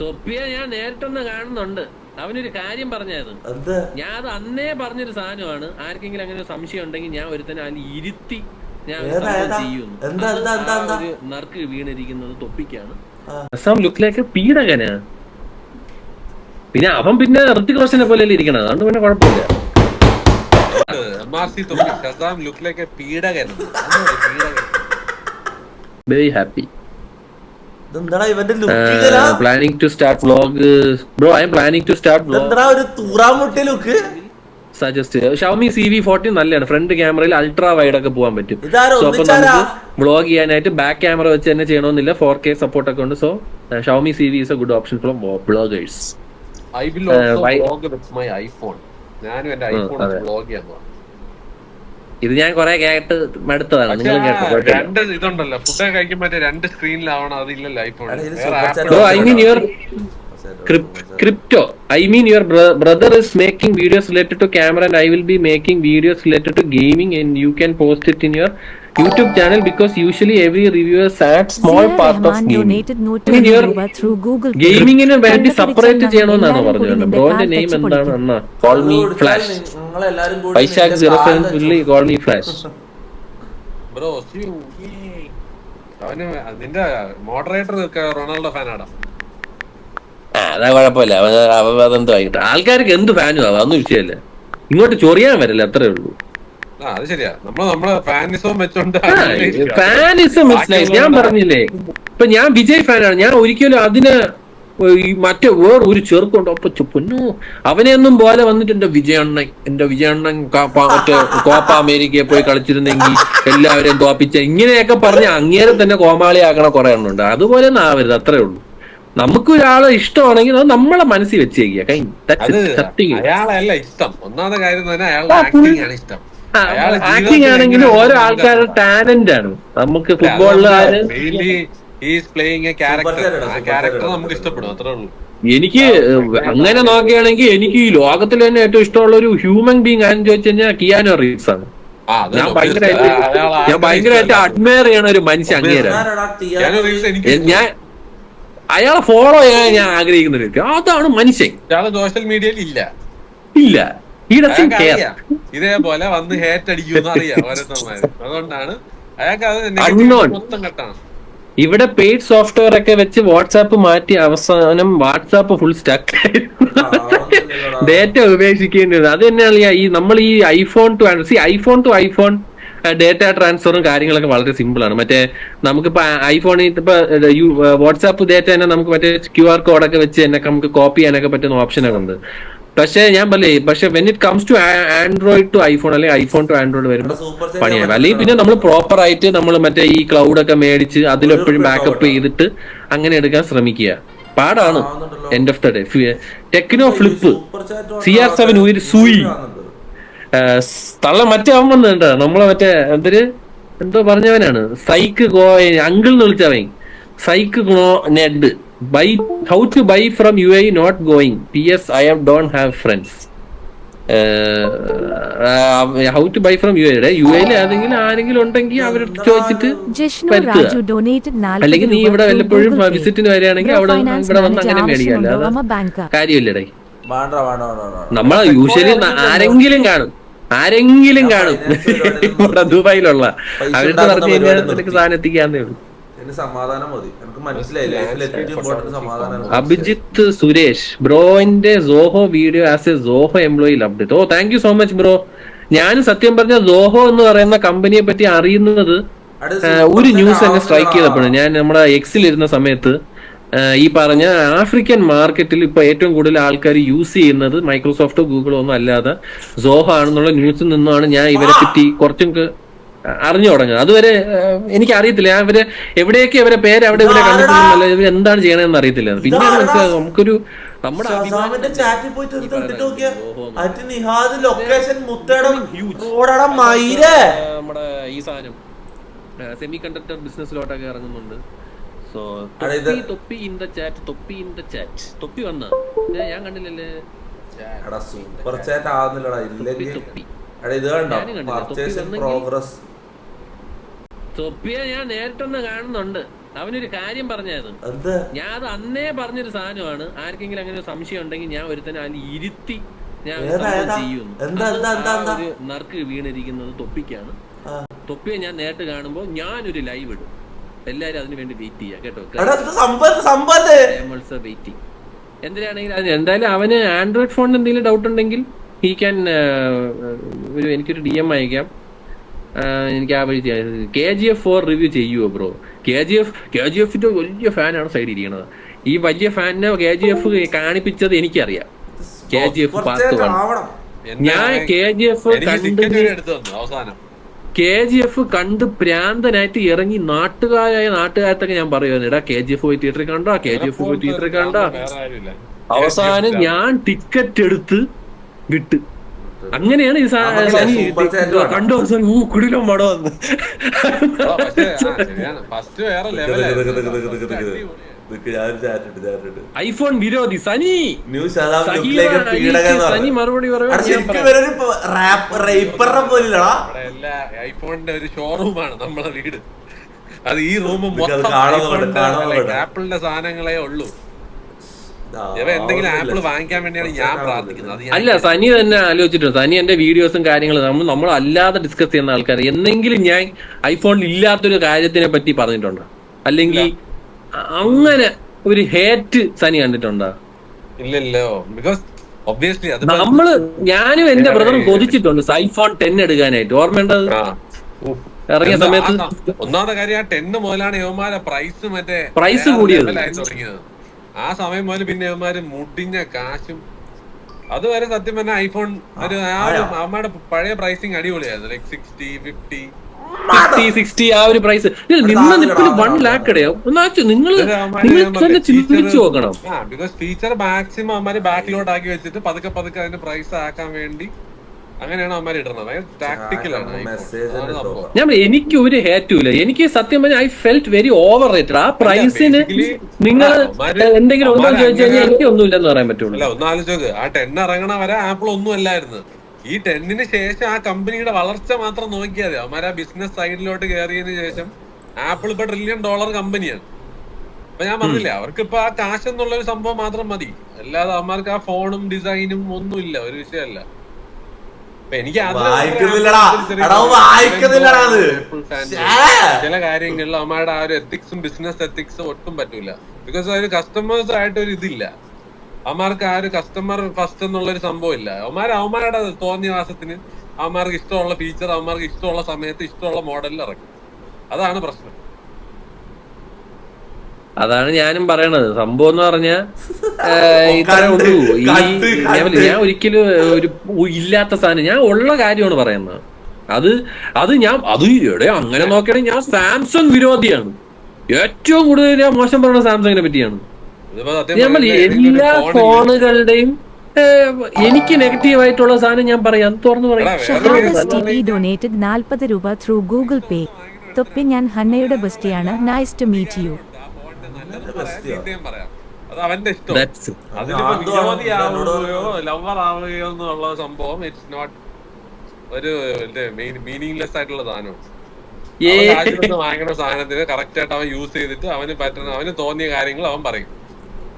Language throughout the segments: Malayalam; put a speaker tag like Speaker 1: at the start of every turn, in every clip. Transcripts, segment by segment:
Speaker 1: തൊപ്പിയെ ഞാൻ നേരിട്ടൊന്ന് കാണുന്നുണ്ട്. അവനൊരു കാര്യം പറഞ്ഞായിരുന്നു. ഞാൻ അത് അന്നേ പറഞ്ഞൊരു സാധനമാണ്. ആർക്കെങ്കിലും അങ്ങനെ ഒരു സംശയം ഉണ്ടെങ്കിൽ ഞാൻ ഒരുത്തനെ അതിൽ ഇരുത്തി ഞാൻ ചെയ്യും
Speaker 2: ഏതാ,
Speaker 1: സംഭവം
Speaker 2: ഏതാ?
Speaker 1: ചെയ്യുമെന്ന്.
Speaker 2: എന്താ, എന്താ, എന്താ,
Speaker 1: ആ
Speaker 2: എന്താ?
Speaker 1: ഒരു നറുക്ക് വീണിരിക്കുന്നത് തൊപ്പിക്കാണ്.
Speaker 2: ആ.
Speaker 1: അസം ലുക്കിലേക്ക് പീഡകനാ. പിന്നെ അവൻ പിന്നെ ഋത്തിക് റോഷനെ പോലെ ഇരിക്കണം അതുകൊണ്ട് പിന്നെ കുഴപ്പമില്ല. Very happy planning to start vlog bro I'm planning to start vlog
Speaker 2: ഒരു look
Speaker 1: suggest Xiaomi Civi forty നല്ലതാണ്. ഫ്രണ്ട് ക്യാമറയിൽ അൾട്രാ വൈഡ് ഒക്കെ പോകാൻ പറ്റും.
Speaker 2: ഇതാരോ
Speaker 1: സോ അപ്പൊ നമുക്ക് വ്ളോഗ് ചെയ്യാനായിട്ട് ബാക്ക് ക്യാമറ വെച്ച് തന്നെ ചെയ്യണമെന്നില്ല. ഫോർ കെ സപ്പോർട്ട് ഒക്കെ ഉണ്ട്. So Xiaomi Civi is a good option for bloggers
Speaker 3: I will also
Speaker 1: vlog
Speaker 3: vlog with my iPhone ഞാനും എന്റെ ഐഫോൺ
Speaker 1: വ്ളോഗ്
Speaker 3: വ്ലോഗ് ചെയ്യാൻ
Speaker 1: ഇത് ഞാൻ കുറെ കേട്ട് മടുത്തതാണ്. നിങ്ങൾ കേട്ടോ
Speaker 3: രണ്ട് ഇതുണ്ടല്ലോ. ഫുഡ് കഴിക്കാൻ പറ്റിയ രണ്ട് സ്ക്രീനിലാവണം അതില്ലല്ലോ iPhone
Speaker 1: I mean your crypto I mean your brother is making videos related to camera and I will be making videos related to gaming and you can post it in your YouTube channel because usually every reviews add small
Speaker 4: Zia through Google Pay.
Speaker 1: ഗെയിമിങ്ങിന് വേണ്ടി സെപ്പറേറ്റ് ചെയ്യണമെന്നാണ് പറഞ്ഞത് ബ്രോന്റെ നെയിം എന്താണ് അണ്ണ കോൾ മീ ഫ്ലാഷ് വൈശാഖ്
Speaker 2: നിന്റെ
Speaker 1: സീറോ സെവൻ
Speaker 2: കാൽ
Speaker 1: പുള്ളി കോൾ മീ ഫ്ലാഷ്
Speaker 3: ബ്രോ അവന് നിന്റെ മോഡറേറ്റർ റൊണാൾഡോ ഫാനാടാ.
Speaker 1: അതാ കുഴപ്പമില്ല. അതെന്തോ ആയിട്ട് ആൾക്കാർക്ക് എന്ത് ഫാനും ആവാം? അതൊന്നും വിഷയമല്ല. ഇങ്ങോട്ട് ചൊറിയാൻ വരില്ല അത്രേ ഉള്ളൂ.
Speaker 3: അത് ശരിയാ. നമ്മൾ നമ്മളെ ഫാനിസവും വെച്ചോണ്ട്
Speaker 1: ഫാനിസം മനസ്സിലായി. ഞാൻ പറഞ്ഞില്ലേ ഇപ്പൊ ഞാൻ വിജയ് ഫാനാണ്. ഞാൻ ഒരിക്കലും അതിന് മറ്റേ വേറെ ഒരു ചെറുക്കുണ്ട്. അപ്പൊ പൊന്നു. അവനെയൊന്നും പോലെ വന്നിട്ട് എന്റെ വിജയണ്ണൻ എന്റെ വിജയണ്ണൻ മറ്റേ കോപ്പ അമേരിക്കയെ പോയി കളിച്ചിരുന്നെങ്കിൽ എല്ലാവരെയും തോപ്പിച്ച ഇങ്ങനെയൊക്കെ പറഞ്ഞ് അങ്ങേരെ തന്നെ കോമാളിയാക്കണ കുറെ എണ്ണുണ്ട് അതുപോലെ ഒന്നും ആവരുത് അത്രേ ഉള്ളൂ. നമുക്ക് ഒരാളെ ഇഷ്ടമാണെങ്കിൽ അത് നമ്മളെ മനസ്സിൽ വെച്ചേക്കുക. കഴിഞ്ഞു
Speaker 3: അയാളല്ല ഇഷ്ടം. ഒന്നാമത്തെ കാര്യം തന്നെ അയാളുടെ ആണ് ഇഷ്ടം.
Speaker 1: ആക്ടിങ് ആണെങ്കിലും ഓരോ ആൾക്കാരുടെ ടാലന്റ് ആണ്. നമുക്ക്
Speaker 2: super
Speaker 3: നമുക്ക് ഇഷ്ടപ്പെടും അത്രേ ഉള്ളൂ.
Speaker 1: എനിക്ക് അങ്ങനെ നോക്കുകയാണെങ്കിൽ എനിക്ക് ഈ ലോകത്തിൽ തന്നെ ഏറ്റവും ഇഷ്ടമുള്ള ഒരു ഹ്യൂമൻ ബീങ് ആണെന്ന് ചോദിച്ചു കഴിഞ്ഞാൽ കിയാനോ റീവ്സ് ആണ്.
Speaker 3: ആ
Speaker 1: ഞാൻ. ഭയങ്കരമായിട്ട് ഞാൻ ഭയങ്കരമായിട്ട് അഡ്മയർ ചെയ്യണ ഒരു മനുഷ്യ അങ്ങേരാണ്. ഞാൻ അയാളെ ഫോളോ ചെയ്യാൻ ഞാൻ ആഗ്രഹിക്കുന്ന ഒരു വ്യക്തി. അതാണ് മനുഷ്യൻ.
Speaker 3: സോഷ്യൽ മീഡിയയിൽ ഇല്ല.
Speaker 1: ഇല്ല.
Speaker 3: ഇതേപോലെ വന്ന് ഹേറ്റ് അറിയാം ഓരോരുത്തന്മാര്. അതുകൊണ്ടാണ് അയാൾക്ക് അത് മൊത്തം കെട്ടാണ്
Speaker 1: ഇവിടെ പെയ്ഡ് സോഫ്റ്റ്വെയർ ഒക്കെ വെച്ച് വാട്സാപ്പ് മാറ്റി അവസാനം വാട്സാപ്പ് ഫുൾ സ്റ്റക്ക്. ഡേറ്റ ഉപേക്ഷിക്കേണ്ടി വരും അത് തന്നെയാണ് ഈ- ഈ നമ്മൾ ഈ iPhone to C iPhone to iPhone data ട്രാൻസ്ഫറും കാര്യങ്ങളൊക്കെ വളരെ സിമ്പിൾ ആണ്. മറ്റേ നമുക്കിപ്പോ ഐഫോണിൽ ഇപ്പൊ വാട്സാപ്പ് ഡേറ്റ തന്നെ നമുക്ക് മറ്റേ ക്യു ആർ കോഡൊക്കെ വെച്ച് തന്നെ നമുക്ക് കോപ്പി ചെയ്യാനൊക്കെ പറ്റുന്ന ഓപ്ഷനൊക്കെ ഉണ്ട്. പക്ഷേ ഞാൻ പറയേ പക്ഷെ when it comes to Android to iPhone അല്ലെങ്കിൽ ഐഫോൺ ടു ആൻഡ്രോയിഡ് വരുമ്പോൾ പണിയാണ്. അല്ലെങ്കിൽ പിന്നെ നമ്മൾ പ്രോപ്പർ ആയിട്ട് നമ്മൾ മറ്റേ ഈ ക്ലൗഡ് ഒക്കെ മേടിച്ച് അതിലെപ്പോഴും ബാക്കപ്പ് ചെയ്തിട്ട് അങ്ങനെ എടുക്കാൻ ശ്രമിക്കുക. പാടാണ്. End of the day Tecno flip C R seven ഒരു സൂയി. തള്ള മറ്റേ അവൻ വന്നിട്ടുണ്ട്. നമ്മളെ മറ്റേ എന്തൊരു എന്തോ പറഞ്ഞവനാണ്. സൈക്ക് ഗോ അങ്കിൾ എന്ന് വിളിച്ചവൻ. Psych go Ned buy how to buy from U I not going P S I am don't have friends how to buy from U ഐയുടെ യു ഐയിൽ ഏതെങ്കിലും ആരെങ്കിലും ഉണ്ടെങ്കിൽ അവരോട് ചോദിച്ചിട്ട്
Speaker 4: ജിഷ്ണു രാജു donated 40
Speaker 1: അല്ലെങ്കിൽ നീ ഇവിടെ വല്ലപ്പോഴും വിസിറ്റിന് വരികയാണെങ്കിൽ അവിടെ ഇവിടെ വന്ന് അങ്ങനെ മേടിക്കാം
Speaker 4: ആവശ്യമുണ്ടോ?
Speaker 1: അല്ലാതെ
Speaker 4: അമ്മ ബാങ്കാ.
Speaker 1: കാര്യമില്ലടേ.
Speaker 2: ഇപ്പൊ
Speaker 1: യൂഷ്വലി ആരെങ്കിലും കാണും. ആരെങ്കിലും കാണും. ഇവിടെ ദുബായിലുള്ള.
Speaker 2: അവരുടെ
Speaker 1: പറഞ്ഞു കഴിഞ്ഞാൽ നിനക്ക് സാധനം എത്തിക്കാന്നേ ഉള്ളൂ. Abhijith Suresh ബ്രോന്റെ Zoho video as a Zoho employee loved oh thank you so much bro ഞാൻ സത്യം പറഞ്ഞ സോഹോ എന്ന് പറയുന്ന കമ്പനിയെ പറ്റി അറിയുന്നത് ഒരു ന്യൂസ് എന്നെ സ്ട്രൈക്ക് ചെയ്തപ്പോഴും ഞാൻ നമ്മുടെ എക്സിൽ ഇരുന്ന സമയത്ത് ഈ പറഞ്ഞ ആഫ്രിക്കൻ മാർക്കറ്റിൽ ഇപ്പൊ ഏറ്റവും കൂടുതൽ ആൾക്കാർ യൂസ് ചെയ്യുന്നത് മൈക്രോസോഫ്റ്റോ ഗൂഗിളോ ഒന്നും അല്ലാതെ സോഹോ ആണെന്നുള്ള ന്യൂസിൽ നിന്നാണ് ഞാൻ ഇവരെ പറ്റി കുറച്ചും അറിഞ്ഞു തുടങ്ങുന്നത് അതുവരെ എനിക്ക് അറിയത്തില്ല ഞാൻ ഇവരെ എവിടെയൊക്കെ ഇവരെ പേര് അവിടെ ഇവിടെ കണ്ടിട്ടില്ല ഇവർ എന്താണ് ചെയ്യണമെന്ന് അറിയത്തില്ല. പിന്നെ മനസ്സിലായത് നമുക്കൊരു നമ്മുടെ നമ്മുടെ ഈ സാധനം. സെമി കണ്ടക്ടർ ബിസിനസ്സിലോട്ടൊക്കെ ഇറങ്ങുന്നുണ്ട്. So Thoppi Thoppi in the chat Thoppi in the chat Thoppi വന്ന? ഞാൻ കണ്ടില്ലല്ലേ?
Speaker 2: എടാ സൂപ്പർ ചാറ്റ് ആവുന്നില്ലടാ. ഇല്ലെങ്കിൽ എടാ ഇത് കണ്ടോ?
Speaker 1: ഞാനും
Speaker 2: പർച്ചേസ്
Speaker 1: വന്നെങ്കിൽ-
Speaker 2: പ്രോഗ്രസ്
Speaker 1: തൊപ്പിയെ ഞാൻ നേരിട്ടൊന്ന് കാണുന്നുണ്ട്. അവനൊരു കാര്യം പറഞ്ഞത്
Speaker 2: എന്താ?
Speaker 1: ഞാൻ അത് അന്നേ പറഞ്ഞൊരു സാധനമാണ്. ആർക്കെങ്കിലും അങ്ങനെ ഒരു സംശയം ഉണ്ടെങ്കിൽ ഞാൻ ഒരുത്തനെ അതിൽ ഇരുത്തി ഞാൻ? ഒരു നറുക്ക് വീണിരിക്കുന്നത് തൊപ്പിക്കാണ്. തൊപ്പിയെ ഞാൻ നേരിട്ട് കാണുമ്പോൾ ഞാനൊരു ലൈവ് ഇടും. എല്ലാരും അതിന് വേണ്ടി വെയിറ്റ് ചെയ്യാം കേട്ടോ? വെയിറ്റിംഗ് എന്തിനാണെങ്കിൽ അത്? എന്തായാലും അവന് ആൻഡ്രോയിഡ് ഫോണിന് എന്തെങ്കിലും ഡൗട്ട് ഉണ്ടെങ്കിൽ ഹീ ക്യാൻ ഒരു എനിക്കൊരു ഡി എം അയക്കാം. എനിക്ക് ആ വഴി K G F four review ചെയ്യുമോ bro K G F K G എഫിന്റെ വലിയ ഫാനാണ് സൈഡിൽ ഇരിക്കുന്നത് ഈ വലിയ ഫാനിനെ കെ ജി എഫ് കാണിപ്പിച്ചത് എനിക്കറിയാം K G F part one ഞാൻ കെ ജി എഫ് കണ്ട്
Speaker 3: ടിക്കറ്റ് വരെ എടുത്തു തന്നു അവസാനം
Speaker 1: കെ ജി എഫ് കണ്ട് പ്രാന്തനായിട്ട് ഇറങ്ങി നാട്ടുകാരായ നാട്ടുകാരത്തൊക്കെ ഞാൻ പറയുമായിരുന്നു എടാ കെ ജി എഫ് പോയി തിയേറ്ററിൽ കണ്ടോ കെ ജി എഫ് പോയി തിയേറ്ററിൽ കണ്ടോ അവസാനം ഞാൻ ടിക്കറ്റ് എടുത്ത് വിട്ട് അങ്ങനെയാണ് ഈ. കണ്ടു കുടിലോ മടോ
Speaker 2: ഇട്ട്.
Speaker 1: ഐഫോൺ വിരോധി സനി.
Speaker 2: എന്ന്
Speaker 1: സനി മറുപടി
Speaker 3: ഐഫോണിന്റെ ഒരു ഷോറൂമാണ് നമ്മളെ വീട്. അത് ഈ
Speaker 2: റൂമും
Speaker 3: മൊത്തം. ആപ്പിളിന്റെ സാധനങ്ങളെ ഉള്ളൂ.
Speaker 1: അല്ല സനി തന്നെ ആലോചിച്ചിട്ടുണ്ട്. സനി എന്റെ വീഡിയോസും കാര്യങ്ങളും നമ്മൾ നമ്മൾ അല്ലാതെ ഡിസ്കസ് ചെയ്യുന്ന ആൾക്കാർ എന്തെങ്കിലും ഞാൻ ഐഫോണിൽ ഇല്ലാത്തൊരു കാര്യത്തിനെ പറ്റി പറഞ്ഞിട്ടുണ്ടോ? അല്ലെങ്കിൽ അങ്ങനെ ഒരു ഹേറ്റ് സനി കണ്ടിട്ടുണ്ടോ?
Speaker 3: ഇല്ലല്ലോ. ബിക്കോസ് ഒബ്വിയസ്ലി
Speaker 1: നമ്മൾ ഞാനും എന്റെ ബ്രദറും കൊതിച്ചിട്ടുണ്ട് ഐഫോൺ ടെൻ എടുക്കാനായിട്ട്. ഓർമ്മയുണ്ടത്. ഇറങ്ങിയ സമയത്ത്
Speaker 3: ഒന്നാമത്തെ കാര്യം ആ ടെന്ന് മുതലാണ് യോമാല പ്രൈസ് മറ്റേ പ്രൈസ്
Speaker 1: കൂടിയത്.
Speaker 3: തുടങ്ങിയത്. ആ സമയം മുതൽ പിന്നെ അവന്മാര് മുടിഞ്ഞ കാശും അതുവരെ സത്യം പറഞ്ഞ ഐഫോൺ ഒരു ആ ഒരു അമ്മയുടെ പഴയ പ്രൈസിങ് അടിപൊളിയായിരുന്നു. Like sixty fifty
Speaker 1: fifty sixty ആ ഒരു പ്രൈസ് നിന്ന് നിപ്പിൽ വൺ ലാക്ക് ഇടയാവും ഒന്നാച്ചു നിങ്ങൾ നിങ്ങൾ തന്നെ ചിന്തിച്ചു നോക്കണം.
Speaker 3: ബിക്കോസ് ഫീച്ചർ മാക്സിമം അവന്മാര് ബാക്കിലോട്ട് ആക്കി വെച്ചിട്ട് പതുക്കെ പതുക്കെ അതിന്റെ പ്രൈസ് ആക്കാൻ വേണ്ടി അങ്ങനെയാണ് ഇടുന്നത്. ടാക്ടിക്കലാണ്
Speaker 1: ഞാൻ എനിക്ക് ഒരു ഹേറ്റും ഇല്ല. എനിക്ക് സത്യം പറഞ്ഞാൽ I felt very over rated ആ പ്രൈസിന് നിങ്ങൾ എന്തെങ്കിലും ഉണ്ടോ ചോദിച്ചു കഴിഞ്ഞാൽ എനിക്ക് ഒന്നുമില്ലെന്ന് പറയാൻ പറ്റുള്ളൂ.
Speaker 3: അല്ല ഒന്ന് ആ ടെൻ ഇറങ്ങണ വരെ ആപ്പിൾ ഒന്നും അല്ലായിരുന്നു. ഈ ടെന്നിന് ശേഷം ആ കമ്പനിയുടെ വളർച്ച മാത്രം നോക്കിയാൽ മതി അവന്മാർ ആ ബിസിനസ് സൈഡിലോട്ട് കയറിയതിനു ശേഷം ആപ്പിൾ ഇപ്പൊ ട്രില്യൺ ഡോളർ കമ്പനിയാണ് അപ്പൊ ഞാൻ പറഞ്ഞില്ല അവർക്ക് ഇപ്പൊ ആ കാശ് എന്നുള്ള ഒരു സംഭവം മാത്രം മതി. അല്ലാതെ അവന്മാർക്ക് ആ ഫോണും ഡിസൈനും ഒന്നുമില്ല. ഒരു വിഷയമല്ല. എനിക്ക് ചില കാര്യങ്ങളിൽ അമ്മയുടെ ആ ഒരു എത്തിക്സും ബിസിനസ് എത്തിക്സും ഒട്ടും പറ്റൂല. ബിക്കോസ് അതിന് കസ്റ്റമേഴ്സ് ആയിട്ട് ഒരു ഇതില്ല. അവന്മാർക്ക് ആ ഒരു കസ്റ്റമർ ഫസ്റ്റ് എന്നുള്ള ഒരു സംഭവം ഇല്ല. അവന്മാർ അവന്മാരുടെ തോന്നിയ മാസത്തിന് അവന്മാർക്ക് ഇഷ്ടമുള്ള ഫീച്ചർ അവന്മാർക്ക് ഇഷ്ടമുള്ള സമയത്ത് ഇഷ്ടമുള്ള മോഡലിൽ ഇറക്കും. അതാണ് പ്രശ്നം.
Speaker 1: അതാണ് ഞാനും പറയണത്. സംഭവം എന്ന് പറഞ്ഞാൽ ഇത്രേ ഉള്ളൂ. ഈ ഞാൻ ഒരിക്കലും ഒരു ഇല്ലാത്ത സാധനം. ഞാൻ ഉള്ള കാര്യമാണ് പറയുന്നത്. അത് അത് ഞാൻ അത് എവിടെ അങ്ങനെ നോക്കുകയാണെങ്കിൽ ഞാൻ സാംസങ് വിരോധിയാണ്. ഏറ്റവും കൂടുതൽ ഞാൻ മോശം പറയുന്ന സാംസങ്ങിനെ പറ്റിയാണ്.
Speaker 3: നമ്മൾ
Speaker 1: എല്ലാ ഫോണുകളുടെയും എനിക്ക് നെഗറ്റീവ് ആയിട്ടുള്ള സാധനം ഞാൻ പറയാം. തുറന്നു പറയാം.
Speaker 4: നാൽപ്പത് രൂപ ത്രൂ ഗൂഗിൾ പേ തൊപ്പി ഞാൻ ഹന്നയുടെ ബസ്റ്റിയാണ്. നൈസ് ടു മീറ്റ് യു
Speaker 3: ആ ഫോണിന്റെ നല്ലത് പറയാം ചീത്തയും പറയാം. അത് അവന്റെ ഇഷ്ടം. അതിലിപ്പോ
Speaker 2: അത് ആണ്?
Speaker 3: ലവർ ആവുകയോ എന്നുള്ള സംഭവം ഇറ്റ്സ് നോട്ട് ഒരു മീനിങ്ലെസ് ആയിട്ടുള്ള സാധനമാണ്. വാങ്ങിക്കുന്ന സാധനത്തിന് കറക്റ്റ് ആയിട്ട് അവൻ യൂസ് ചെയ്തിട്ട് അവന് പറ്റുന്ന അവന് തോന്നിയ കാര്യങ്ങൾ അവൻ പറയും.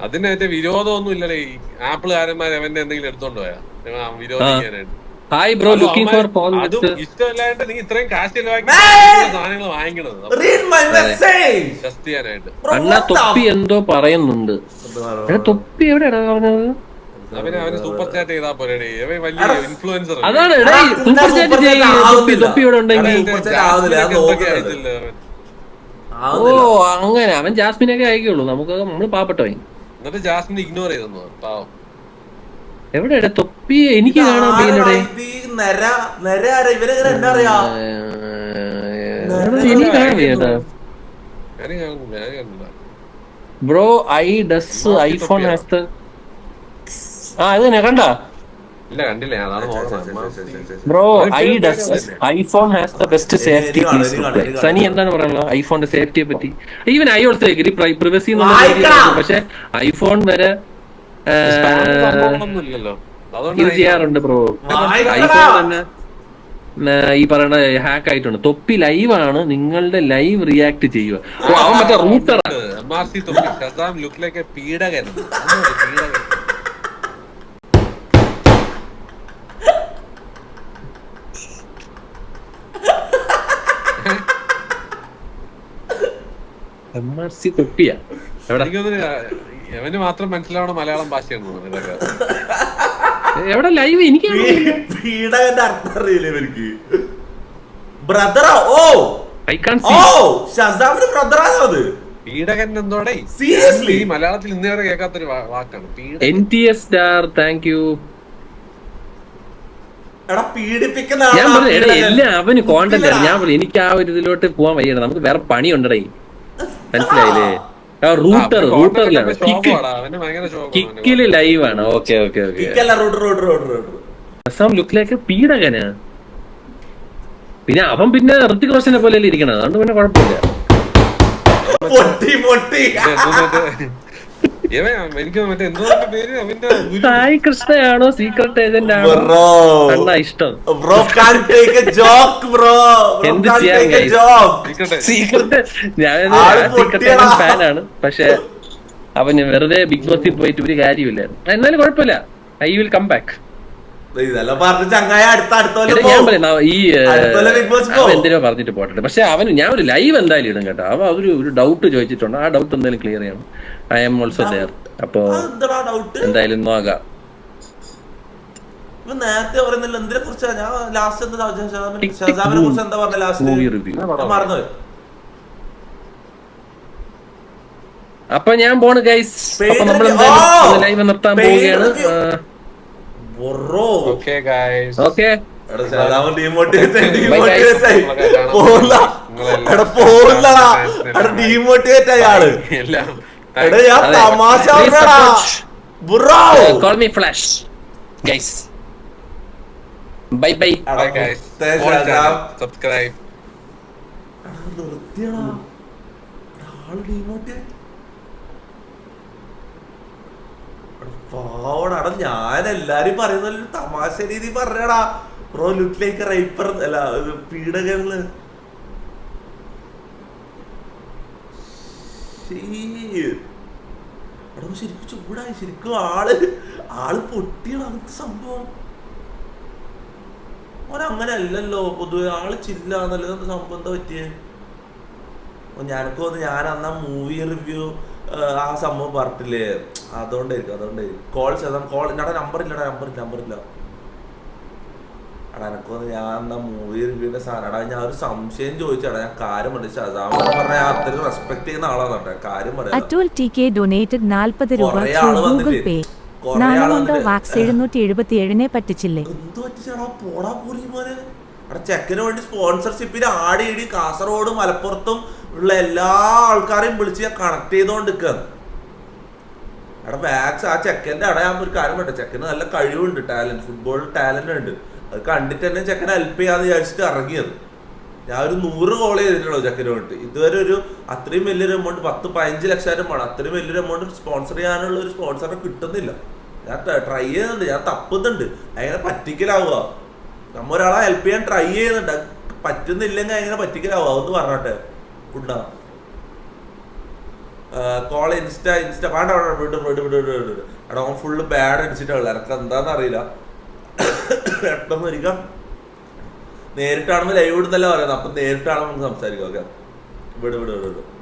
Speaker 3: അതിനകത്ത് വിരോധമൊന്നും ഇല്ലല്ലേ ഈ ആപ്പിളുകാരന്മാർ അവന്റെ എന്തെങ്കിലും എടുത്തോണ്ട് പോയാ. വിരോധിക്കാനായിട്ട്.
Speaker 1: Hi bro looking for Paul
Speaker 3: അതും നീ ഇത്രയും കാശ്! സാധനങ്ങൾ വാങ്ങിക്കണത്.
Speaker 2: റീഡ് മൈ മെസ്സേജ്
Speaker 3: ടെസ്റ്റ് ചെയ്യാനായിട്ട്
Speaker 1: അണ്ണ തൊപ്പി എന്തോ പറയുന്നുണ്ട്. തൊപ്പി എവിടെയാണ് പറഞ്ഞത്?
Speaker 3: അവനെ അവനെ സൂപ്പർ ചാറ്റ് ചെയ്താ പോലെ അവൻ വലിയ ഇൻഫ്ലുവൻസർ
Speaker 1: ആണ്
Speaker 2: അതാണ്
Speaker 1: സൂപ്പർ ചാറ്റ്
Speaker 2: ചെയ്താ
Speaker 1: തൊപ്പി ഇവിടെ ഉണ്ടെങ്കിൽ. ഓ അങ്ങനെ. അവൻ ജാസ്മിനൊക്കെ അയക്കുള്ളൂ. നമുക്ക് നമ്മൾ പാവപ്പെട്ടവൻ.
Speaker 3: എന്നിട്ട് ജാസ്മിൻ ഇഗ്നോർ ചെയ്തോ പാവം.
Speaker 1: എവിടെയാ തൊപ്പി എനിക്ക് കാണാൻ
Speaker 2: അറിയാ?
Speaker 1: എനിക്ക് കാണാൻ bro I does iPhone has the ആ അത് തന്നെ കണ്ട?
Speaker 3: ഇല്ല കണ്ടില്ല അതാണ്
Speaker 1: bro I does iPhone has the best safety. Sunny എന്താണ് പറയുന്നത്? ഐഫോണിന്റെ സേഫ്റ്റിയെ പറ്റി. Even I also agree privacy. പക്ഷെ ഐഫോൺ വരെ യൂസ് ചെയ്യാറുണ്ട് ബ്രോ. ഐഫോൺ തന്നെ ഈ പറയുന്ന ഹാക്ക് ആയിട്ടുണ്ട്. തൊപ്പി ലൈവ് ആണ് നിങ്ങളുടെ ലൈവ് റിയാക്ട് ചെയ്യുക. ഓ അവൻ മറ്റേ റൂട്ടർ
Speaker 3: എം ആർ സി
Speaker 1: തൊപ്പിയാ. എവിടെ?
Speaker 3: എവന് മാത്രം മനസ്സിലാവണ മലയാളം ഭാഷയാണ്
Speaker 1: എവിടെ ലൈവ് എനിക്ക്
Speaker 2: പീഡകന്റെ അർത്ഥം അറിയില്ല ഇവർക്ക് ബ്രദറാ ഓ!
Speaker 1: ഐ കാൺ
Speaker 2: ഓ! ഷസാമിന് ബ്രദറാണോ അത്?
Speaker 3: പീഡകൻ എന്തോടെ? സീരിയസ്ലി മലയാളത്തിൽ ഇന്നേ വരെ കേൾക്കാത്തൊരു വാക്കാണ്.
Speaker 1: N T S star thank you ഞാൻ പറഞ്ഞു. എല്ലാം അവന് കോണ്ടന്റ് ഞാൻ പറഞ്ഞു എനിക്ക് ആ ഒരു ഇതിലോട്ട് പോവാൻ വയ്യട. നമുക്ക് വേറെ പണിയുണ്ടടേ. മനസ്സിലായില്ലേ? റൂട്ടർ റൂട്ടറിലാണ്. കിക്കിൽ ലൈവാണ് okay okay okay
Speaker 2: road
Speaker 1: Assam ലുക്കിലേക്ക് പീഡകന്. പിന്നെ അവൻ പിന്നെ ഋത്തിക് റോഷനെ പോലെ ഇരിക്കണം അതുകൊണ്ട് പിന്നെ കുഴപ്പമില്ല.
Speaker 2: പൊട്ടി പൊട്ടി.
Speaker 1: സായി കൃഷ്ണയാണോ സീക്രട്ട് ഏജന്റ് ആണോ? അണ്ണ ഇഷ്ടം.
Speaker 2: Bro can take a joke bro.
Speaker 1: എന്ത് ചെയ്യാൻ സീക്രട്ട് ഞാൻ സീക്രട്ട്. ഫാനാണ് പക്ഷെ അവന് വെറുതെ ബിഗ് ബോസിൽ പോയിട്ട് ഒരു കാര്യമില്ല എന്നാലും കുഴപ്പമില്ല. ഐ വിൽ കം ബാക്ക്
Speaker 2: ഇതെല്ലാം പറഞ്ഞ ചങ്ങായ അടുത്ത
Speaker 1: പറഞ്ഞിട്ട് പോട്ടെ പക്ഷെ അവന് ഞാൻ ഒരു ലൈവ് എന്തായാലും ഇടും കേട്ടോ. അവ ഒരു ഒരു ഡൗട്ട് ചോദിച്ചിട്ടുണ്ട്. ആ ഡൗട്ട് എന്തായാലും ക്ലിയർ ചെയ്യണം. ഐ എം ഓൾസോ ദയർ അപ്പോ എന്തായാലും നോക്കാം.
Speaker 2: നേരത്തെ പറയുന്നില്ല എന്തിനെ കുറിച്ചാ? ഞാൻ ലാസ്റ്റ് എന്താ
Speaker 1: ടിക് ടിക്
Speaker 2: ഷസാമിനെ കുറിച്ച് എന്താ പറഞ്ഞ ലാസ്റ്റ് മറന്നുപോയി.
Speaker 1: അപ്പൊ ഞാൻ പോണ് ഗൈസ് അപ്പൊ നമ്മൾ. എന്തായാലും! ലൈവ് നിർത്താൻ പോവുകയാണ്. ഓക്കെ
Speaker 2: എടാ ഷസാമൻ ഡീമോട്ടിവേറ്റ്
Speaker 3: നിങ്ങളെല്ലാം
Speaker 2: എടാ ഞാൻ. തമാശ bro
Speaker 1: call me flash guys bye bye.
Speaker 3: Subscribe.
Speaker 2: നിർത്തിയടാ. ആൾ ഡീമോട്ടിവേറ്റ് പാവടാ ഞാൻ എല്ലാരും പറയുന്ന തമാശ രീതി പറഞ്ഞടാ. ബ്രോ ലുക്ക് ലൈക്ക് റൈപ്പർ അല്ല പീഡകൾ ശരിക്കും ചൂടായി ശരിക്കും ആൾ ആൾ പൊട്ടിയാണ് അങ്ങനത്തെ സംഭവം. അങ്ങനെ അല്ലല്ലോ പൊതുവെ ആൾ ചില്ലാന്നല്ലോ സംഭവം എന്താ പറ്റിയേ? ഞാനൊക്കെ ഞാൻ അന്ന് മൂവി റിവ്യൂ ആ സംഭവം പറഞ്ഞിട്ടില്ലേ? അതുകൊണ്ടായിരിക്കും അതുകൊണ്ടായിരിക്കും. കോൾ ചെയ്താൽ കോൾ ഞാൻ നമ്പർ ഇല്ലടാ നമ്പർ ഇല്ല നമ്പർ ഇല്ല. അടാ എനക്കൊന്ന് ഞാൻ എന്താ മൂവി റിവ്യൂവിന്റെ സാധനം എടാ ഞാൻ ഒരു സംശയം ചോദിച്ചടാ ഞാൻ കാര്യം പറഞ്ഞു ഷസാം പറഞ്ഞ അത്രയും റെസ്പെക്ട് ചെയ്യുന്ന ആളാണ് കാര്യം പറയാം.
Speaker 4: അറ്റുൽ ടി കെ ഡൊനേറ്റഡ് നാൽപ്പത് രൂപ ഗൂഗിൾ? പേ? വാക്സ് എഴുന്നൂറ്റി എഴുപത്തി ഏഴിനെ പറ്റിച്ചില്ലേ?
Speaker 2: എന്ത് പറ്റിച്ചാടാ പോടാ പോലീ മോനെ. അവിടെ ചെക്കന് വേണ്ടി സ്പോൺസർഷിപ്പിന് ആടി ഇടി കാസർഗോഡ് മലപ്പുറത്തും ഉള്ള എല്ലാ ആൾക്കാരെയും വിളിച്ച് ഞാൻ കണക്ട് ചെയ്തോണ്ടിരിക്കാണ്. അവിടെ മാക്സ് ആ ചെക്കന്റെ അവിടെ ഒരു കാര്യം പറ്റേ ചെക്കന് നല്ല കഴിവുണ്ട് ടാലന്റ് ഫുട്ബോൾ ടാലന്റ് ഉണ്ട്. അത് കണ്ടിട്ട് തന്നെ ചെക്കനെ ഹെൽപ്പ് ചെയ്യാന്ന് വിചാരിച്ചിട്ട് ഇറങ്ങിയത്. ഞാൻ ഒരു നൂറ് കോൾ ചെയ്തിട്ടുള്ളൂ ചെക്കന് വേണ്ടി ഇതുവരെ ഒരു അത്രയും വലിയൊരു എമൗണ്ട് പത്ത് പതിനഞ്ച് ലക്ഷം വേണം അത്രയും വലിയൊരു എമൗണ്ട് സ്പോൺസർ ചെയ്യാനുള്ള ഒരു സ്പോൺസറെ കിട്ടുന്നില്ല. ഞാൻ ട്രൈ ചെയ്യുന്നുണ്ട് ഞാൻ തപ്പുന്നുണ്ട്. അങ്ങനെ പറ്റിക്കലാവുക. നമ്മ ഒരാളെ ഹെൽപ്പ് ചെയ്യാൻ ട്രൈ ചെയ്യുന്നുണ്ട്. പറ്റുന്നില്ലെങ്കിൽ അങ്ങനെ പറ്റിക്കലാവുക. ഒന്ന് പറഞ്ഞോട്ടെ ഉണ്ടാ കോൾ ഇൻസ്റ്റ ഇൻസ്റ്റ വേണ്ട വേണ്ട വിട് വിട് വിട് വിട് വിട്. എടാ അവൻ ഫുള്ള് ബാഡ് അടിച്ചിട്ടുള്ള എനക്ക് എന്താന്ന് അറിയില്ല. പെട്ടെന്ന് ഇരിക്കാം. നേരിട്ടാണെന്ന് ലൈവ് ഇടുന്നല്ല പറയുന്നത്. അപ്പം നേരിട്ടാണ് നമുക്ക് സംസാരിക്കാം ഓക്കെ? വിട് വിട് വിട് വിട്.